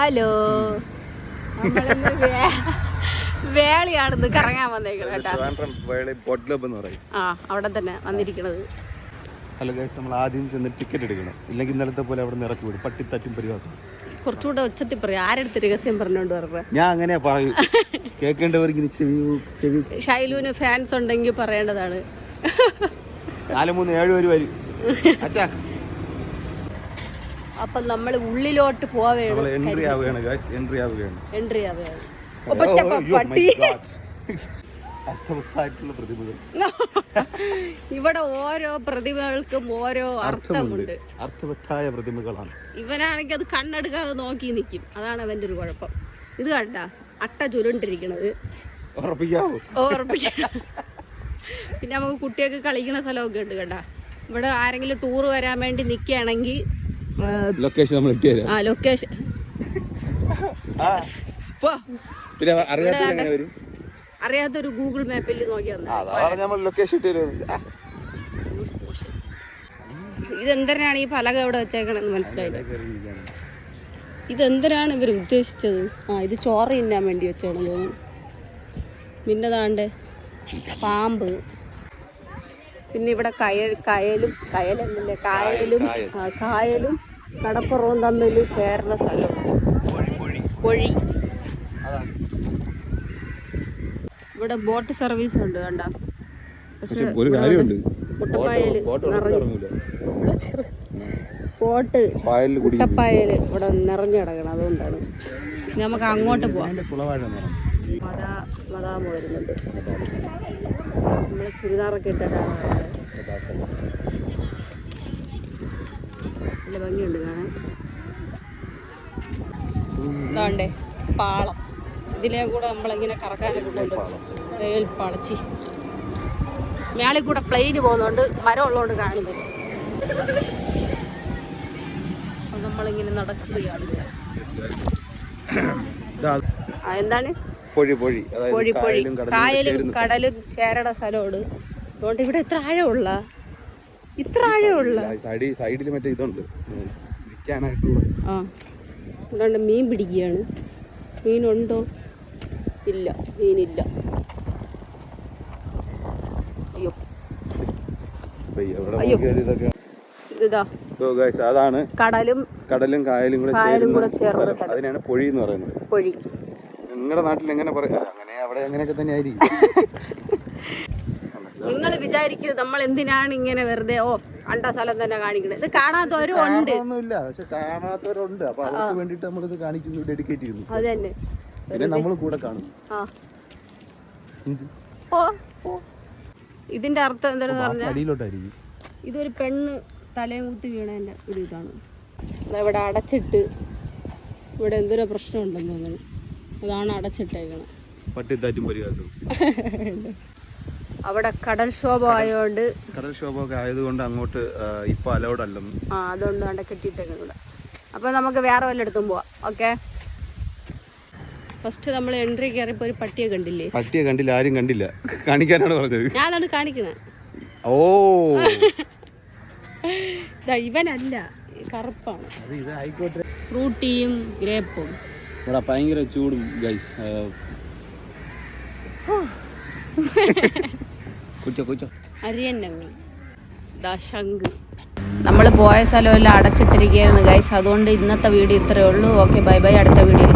Hello. വേളിയാണെന്ന് കറങ്ങാൻ വന്നേക്കണം കേട്ടാ. ആ അവിടെ തന്നെ വന്നിരിക്കണത്. ഹലോ ഗൈസ് നമ്മൾ ആദ്യം ചെന്ന് ടിക്കറ്റ് എടുക്കണം. ഇല്ലെങ്കിൽ ഇന്നലത്തെ പോലെ അവിടെ ഇറക്കി വിടും. പട്ടിത്തറ്റും പരിഹാസം കുറച്ചുകൂടെ ഒച്ചത്തിൽ പറയും. ആരെടുത്ത് രഹസ്യം പറഞ്ഞോണ്ട് പറഞ്ഞ ഞാൻ അങ്ങനെ പറയൂ. കേൾക്കേണ്ടവർ ഇങ്ങനെ ചെവി ചെവി. ഷൈലുവിന് ഫാൻസ് ഉണ്ടെങ്കിൽ പറയേണ്ടതാണ്. നാല് മൂന്ന് ഏഴ് പേര് വരും. അറ്റാ. അപ്പൊ നമ്മൾ ഉള്ളിലോട്ട് പോവുകയാണ് എൻട്രി ആവുകയാണ് ഗൈസ് എൻട്രി ആവുകയാണ്. എൻട്രി ആവുകയാണ്. Oh, പട്ടി. അർത്ഥവത്തായിട്ടുള്ള പ്രതിഭകൾ. ഇവിടെ ഓരോ പ്രതിമകൾക്കും ഓരോ അർത്ഥമുണ്ട്. അർത്ഥവത്തായ പ്രതിമകളാണ് ഇവനാണെങ്കിൽ അത് കണ്ണെടുക്കാതെ നോക്കി നിൽക്കും അതാണ് അവന്റെ ഒരു കുഴപ്പം. ഇത് കണ്ട അട്ട ചുരുണ്ടിരിക്കണത്. പിന്നെ നമുക്ക് കുട്ടിയൊക്കെ കളിക്കുന്ന സ്ഥലമൊക്കെ ഉണ്ട് കണ്ട. ഇവിടെ ആരെങ്കിലും ടൂർ വരാൻ വേണ്ടി നിൽക്കുകയാണെങ്കിൽ ലൊക്കേഷൻ നമ്മൾ ഇട്ടുതരാം ആ ലൊക്കേഷൻ ആ. പോ. പിന്നെ അറിയാത്ത എങ്ങനെ വരും? അറിയാത്തൊരു ഗൂഗിൾ മാപ്പിൽ നോക്കി ഇതെന്തിനാണ് ഈ പലക ഇവിടെ വെച്ചേക്കണെന്ന് മനസ്സിലായില്ല? ഇതെന്തിനാണ് ഇവർ ഉദ്ദേശിച്ചത്? ആ ഇത് ചോറ് തിന്നാൻ വേണ്ടി വെച്ചാണ് തോന്നുന്നു. പിന്നെ ദാണ്ട് പാമ്പ്. പിന്നെ ഇവിടെ കയൽ കയലും കയലല്ലേ കായലും കായലും കടപ്പുറവും തമ്മിൽ ചേർന്ന സ്ഥലം പൊഴി ഇവിടെ ബോട്ട് സർവീസ് ഉണ്ട് കണ്ട. പക്ഷെ ഒരു കാര്യമുണ്ട്. മുട്ടപ്പായൽ ബോട്ട് ഇവിടെ നിറഞ്ഞു കിടക്കണം അതുകൊണ്ടാണ്. ഇനി നമുക്ക് അങ്ങോട്ട് പോവാം. മതാ മതാമ വരുന്നുണ്ട് നമ്മളെ ചുരിദാറൊക്കെ ഇട്ടിട്ടാണ് വരുന്നത്. നല്ല ഭംഗിയുണ്ട് കാണാൻ. ഇതാണ്ടേ പാളം. ഇതിലെ കൂടെ നമ്മളിങ്ങനെ കറക്കാനൊക്കെ കൊണ്ടുപോകും റെയിൽ പാളച്ചി മേളിൽ കൂടെ പ്ലെയിന് പോകുന്നതുകൊണ്ട് മരം ഉള്ളതുകൊണ്ട് കാണുന്നില്ല. നമ്മളിങ്ങനെ നടക്കുകയാണ്. എന്താണ്? പൊഴി പൊഴി. കായലും കടലും ചേരട സ്ഥലമാണ്. അതുകൊണ്ട് ഇവിടെ എത്ര ആഴമുള്ള ഇത്ര ആഴമുള്ള സൈഡിൽ മറ്റേ ഇതുണ്ട്. ആ. അതുകൊണ്ട് മീൻ പിടിക്കുകയാണ്. മീനുണ്ടോ? ഇല്ല. മീനില്ല. അയ്യോ. അയ്യോ. അതാണ് കടലും കടലും കായലും കൂടെ കായലും കൂടെ ചേർന്ന. സ്ഥലം. അതിനാണ് പൊഴി എന്ന് പറയുന്നത്. പൊഴി. നിങ്ങളുടെ നാട്ടിൽ എങ്ങനെ പറയാ അങ്ങനെ അവിടെ അങ്ങനെയൊക്കെ തന്നെ ആയിരിക്കും നിങ്ങൾ വിചാരിക്കുന്നത് നമ്മൾ എന്തിനാണ് ഇങ്ങനെ വെറുതെ ഓ കണ്ട സ്ഥലം തന്നെ കാണിക്കുന്നത് ഇത് കാണാത്തവരും ഉണ്ട്. ഒന്നുമില്ല പക്ഷെ കാണാത്തവരുണ്ട്. അപ്പൊ അവർക്ക് വേണ്ടിട്ട് ഇത് കാണിക്കുന്നു ഡെഡിക്കേറ്റ് ചെയ്യുന്നു. അത് തന്നെ. പിന്നെ നമ്മൾ കൂടെ കാണും? ഓ ഓ ഇതിന്റെ അർത്ഥം എന്താണെന്ന് പറഞ്ഞാൽ അടിയിലോട്ടായിരിക്കും. ഇതൊരു പെണ്ണ് തലയും കുത്തി വീണതിന്റെ ഒരു ഇതാണ്. ഇവിടെ അടച്ചിട്ട് ഇവിടെ എന്തൊരു പ്രശ്നമുണ്ടെന്ന് തോന്നുന്നു. അതാണ് അടച്ചിട്ടേക്കണം. പട്ടിത്താറ്റും പരിഹാസം അവിടെ കടൽക്ഷോഭം ആയതുകൊണ്ട് കടൽക്ഷോഭമൊക്കെ ആയതുകൊണ്ട് അങ്ങോട്ട് ഇപ്പൊ അലൗഡ് അല്ലെന്ന് ആ അതുകൊണ്ട് അവിടെ കെട്ടിയിട്ടേക്കണം ഇവിടെ അപ്പോൾ നമുക്ക് വേറെ വല്ലയിടത്തും പോവാം ഓക്കെ? ഫസ്റ്റ് നമ്മൾ എൻട്രി കയറിയപ്പോൾ ഒരു പട്ടിയെ കണ്ടില്ലേ? പട്ടിയെ കണ്ടില്ല ആരും കണ്ടില്ല. കാണിക്കാനാണ് പറഞ്ഞത്? ഞാനാണ് കാണിക്കണേ. ഓ. ഇവനല്ല കറുപ്പാണ്. അത് ഇത് ആയിക്കോട്ടെ. ഫ്രൂട്ടിയും ഗ്രേപ്പും. ഇവിടെ ഭയങ്കര ചൂടും ഗൈസ് അരിയന്നങ്ങൾ. നമ്മൾ പോയ സ്ഥലമെല്ലാം അടച്ചിട്ടിരിക്കുകയായിരുന്നു ഗൈസ് അതുകൊണ്ട് ഇന്നത്തെ വീഡിയോ ഇത്രയേ ഉള്ളൂ. ഓക്കെ ബൈ ബൈ അടുത്ത വീഡിയോയിൽ